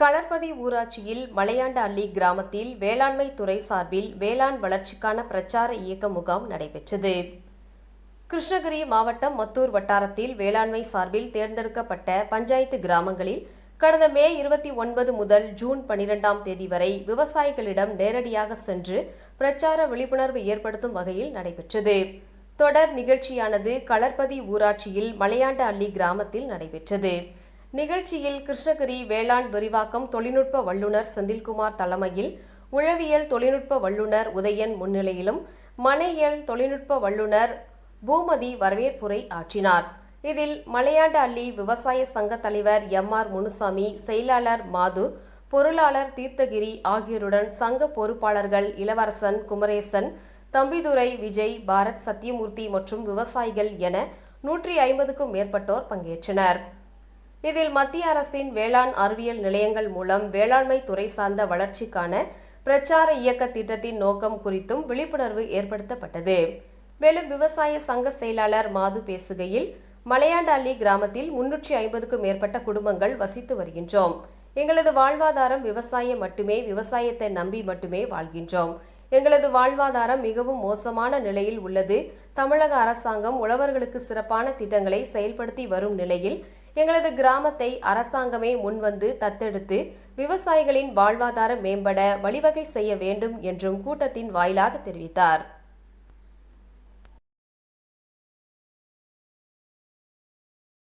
களர்பதி ஊராட்சியில் மலையாண்ட அள்ளி கிராமத்தில் வேளாண்மை துறை சார்பில் வேளாண் வளர்ச்சிக்கான பிரச்சார இயக்க முகாம் நடைபெற்றது. கிருஷ்ணகிரி மாவட்டம் மத்தூர் வட்டாரத்தில் வேளாண்மை சார்பில் தேர்ந்தெடுக்கப்பட்ட பஞ்சாயத்து கிராமங்களில் கடந்த மே இருபத்தி ஒன்பது முதல் ஜூன் பனிரெண்டாம் தேதி வரை விவசாயிகளிடம் நேரடியாக சென்று பிரச்சார விழிப்புணர்வு ஏற்படுத்தும் வகையில் நடைபெற்றது. தொடர் நிகழ்ச்சியானது களர்பதி ஊராட்சியில் மலையாண்ட அள்ளி கிராமத்தில் நடைபெற்றது. நிகழ்ச்சியில் கிருஷ்ணகிரி வேளாண் விரிவாக்கம் தொழில்நுட்ப வல்லுநர் செந்தில்குமார் தலைமையில் உழவியல் தொழில்நுட்ப வல்லுநர் உதயன் முன்னிலையிலும் மனையியல் தொழில்நுட்ப வல்லுநர் பூமதி வரவேற்புரை ஆற்றினார். இதில் மலையாண்ட அள்ளி விவசாய சங்க தலைவர் எம் ஆர் முனுசாமி செயலாளர் மாது பொருளாளர் தீர்த்தகிரி ஆகியோருடன் சங்க பொறுப்பாளர்கள் இளவரசன் குமரேசன் தம்பிதுரை விஜய் பாரத் சத்யமூர்த்தி மற்றும் விவசாயிகள் என நூற்றி ஐம்பதுக்கும் மேற்பட்டோர் பங்கேற்றனர். இதில் மத்திய அரசின் வேளாண் அறிவியல் நிலையங்கள் மூலம் வேளாண்மை துறை சார்ந்த வளர்ச்சிக்கான பிரச்சார இயக்க திட்டத்தின் நோக்கம் குறித்தும் விழிப்புணர்வு ஏற்படுத்தப்பட்டது. மேலும் விவசாய சங்க செயலாளர் மாது பேசுகையில் மலையாண்டாள்ளி கிராமத்தில் முன்னூற்றி ஐம்பதுக்கும் மேற்பட்ட குடும்பங்கள் வசித்து வருகின்றோம். எங்களது வாழ்வாதாரம் விவசாயம் மட்டுமே விவசாயத்தை நம்பி மட்டுமே வாழ்கின்றோம். எங்களது வாழ்வாதாரம் மிகவும் மோசமான நிலையில் உள்ளது. தமிழக அரசாங்கம் உழவர்களுக்கு சிறப்பான திட்டங்களை செயல்படுத்தி வரும் நிலையில் எங்களது கிராமத்தை அரசாங்கமே முன்வந்து தத்தெடுத்து விவசாயிகளின் வாழ்வாதாரம் மேம்பட வழிவகை செய்ய வேண்டும் என்றும் கூட்டத்தின் வாயிலாக தெரிவித்தார்.